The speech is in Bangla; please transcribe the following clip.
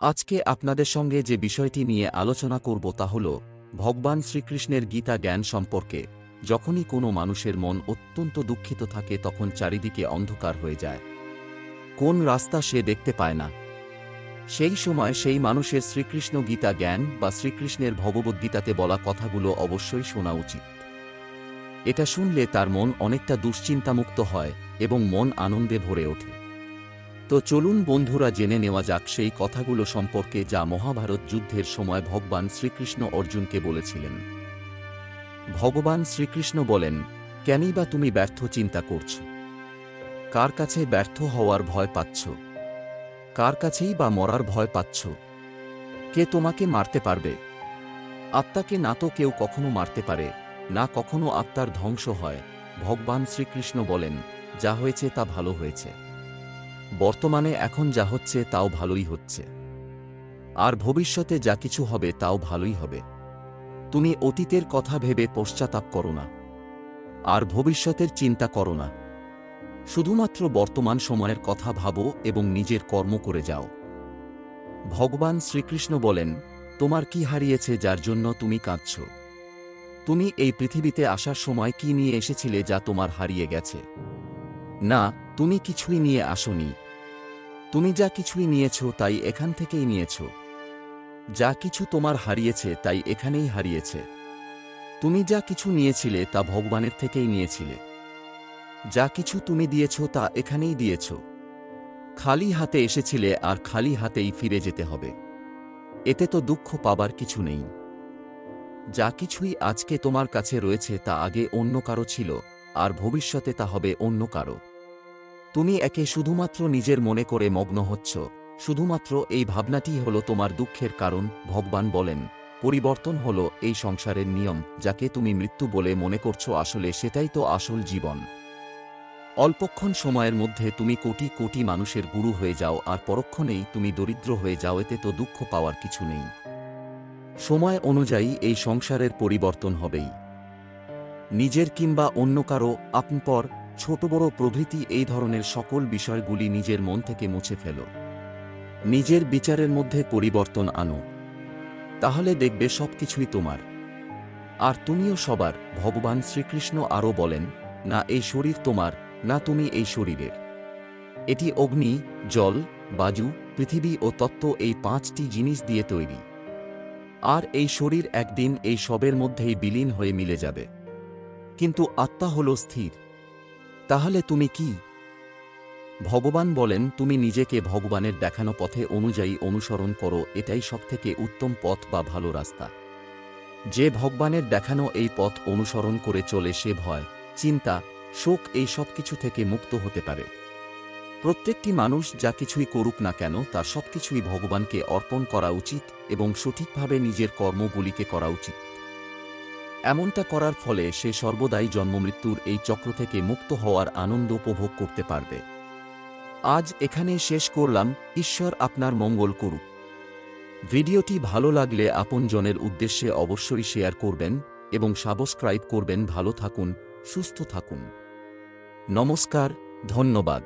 আজকে আপনাদের সঙ্গে যে বিষয়টি নিয়ে আলোচনা করব তা হল, ভগবান শ্রীকৃষ্ণের গীতা জ্ঞান সম্পর্কে। যখনই কোনো মানুষের মন অত্যন্ত দুঃখিত থাকে, তখন চারিদিকে অন্ধকার হয়ে যায়। কোন রাস্তা সে দেখতে পায় না। সেই সময় সেই মানুষের শ্রীকৃষ্ণ গীতা জ্ঞান বা শ্রীকৃষ্ণের ভগবদ্গীতাতে বলা কথাগুলো অবশ্যই শোনা উচিত। এটা শুনলে তার মন অনেকটা দুশ্চিন্তামুক্ত হয় এবং মন আনন্দে ভরে ওঠে। তো চলুন বন্ধুরা জেনে নেওয়া যাক সেই কথাগুলো সম্পর্কে যা মহাভারত যুদ্ধের সময় ভগবান শ্রীকৃষ্ণ অর্জুনকে বলেছিলেন। ভগবান শ্রীকৃষ্ণ বলেন, কেনই বা তুমি ব্যর্থ চিন্তা করছ? কার কাছে ব্যর্থ হওয়ার ভয় পাচ্ছ? কার কাছেই বা মরার ভয় পাচ্ছ? কে তোমাকে মারতে পারবে? আত্মাকে না তো কেউ কখনো মারতে পারে, না কখনো আত্মার ধ্বংস হয়। ভগবান শ্রীকৃষ্ণ বলেন, যা হয়েছে তা ভালো হয়েছে। বর্তমানে এখন যা হচ্ছে তাও ভালোই হচ্ছে। আর ভবিষ্যতে যা কিছু হবে তাও ভালোই হবে। তুমি অতীতের কথা ভেবে পশ্চাতাপ করো না। আর ভবিষ্যতের চিন্তা করো না। শুধুমাত্র বর্তমান সময়ের কথা ভাবো এবং নিজের কর্ম করে যাও। ভগবান শ্রীকৃষ্ণ বলেন, তোমার কি হারিয়েছে যার জন্য তুমি কাঁদছ? তুমি এই পৃথিবীতে আসার সময় কি নিয়ে এসেছিলে যা তোমার হারিয়ে গেছে? না, তুমি কিছুই নিয়ে আসনি। তুমি যা কিছুই নিয়েছ তাই এখান থেকেই নিয়েছ। যা কিছু তোমার হারিয়েছে তাই এখানেই হারিয়েছে। তুমি যা কিছু নিয়েছিলে তা ভগবানের থেকেই নিয়েছিলে। যা কিছু তুমি দিয়েছ তা এখানেই দিয়েছ। খালি হাতে এসেছিলে আর খালি হাতেই ফিরে যেতে হবে। এতে তো দুঃখ পাবার কিছু নেই। যা কিছুই আজকে তোমার কাছে রয়েছে তা আগে অন্য কারও ছিল, আর ভবিষ্যতে তা হবে অন্য কারও। তুমি একে শুধুমাত্র নিজের মনে করে মগ্ন হচ্ছ। শুধুমাত্র এই ভাবনাটি হল তোমার দুঃখের কারণ, ভগবান বলেন। পরিবর্তন হল এই সংসারের নিয়ম, যাকে তুমি মৃত্যু বলে মনে করছ আসলে সেটাই তো আসল জীবন। অল্পক্ষণ সময়ের মধ্যে তুমি কোটি কোটি মানুষের গুরু হয়ে যাও আর পরক্ষণেই তুমি দরিদ্র হয়ে যাও, এতে তো দুঃখ পাওয়ার কিছু নেই। সময় অনুযায়ী এই সংসারের পরিবর্তন হবেই। নিজের কিংবা অন্য কারও আপনপর ছোট বড় প্রভৃতি এই ধরনের সকল বিষয়গুলি নিজের মন থেকে মুছে ফেল। নিজের বিচারের মধ্যে পরিবর্তন আনো। তাহলে দেখবে সবকিছুই তোমার। আর তুমিও সবার, ভগবান শ্রীকৃষ্ণ আরও বলেন, না এই শরীর তোমার, না তুমি এই শরীরের। এটি অগ্নি, জল বাজু পৃথিবী ও তত্ত্ব এই পাঁচটি জিনিস দিয়ে তৈরি। আর এই শরীর একদিন এই সবের মধ্যেই বিলীন হয়ে মিলে যাবে। কিন্তু আত্মা হল স্থির। তাহলে তুমি কি? ভগবান বলেন, তুমি নিজেকে ভগবানের দেখানো পথে অনুযায়ী অনুসরণ করো, এটাই সবথেকে উত্তম পথ বা ভালো রাস্তা। যে ভগবানের দেখানো এই পথ অনুসরণ করে চলে সে ভয়, চিন্তা, শোক এই সব কিছু থেকে মুক্ত হতে পারে। প্রত্যেকটি মানুষ যা কিছুই করুক না কেন তার সবকিছুই ভগবানকে অর্পণ করা উচিত এবং সঠিকভাবে নিজের কর্মগুলিকে করা উচিত। এমনটা করার ফলে সে সর্বদাই জন্মমৃত্যুর এই চক্র থেকে মুক্ত হওয়ার আনন্দ উপভোগ করতে পারবে। আজ এখানে শেষ করলাম, ঈশ্বর আপনার মঙ্গল করুক। ভিডিওটি ভালো লাগলে আপনজনের উদ্দেশ্যে অবশ্যই শেয়ার করবেন এবং সাবস্ক্রাইব করবেন। ভালো থাকুন, সুস্থ থাকুন। নমস্কার, ধন্যবাদ।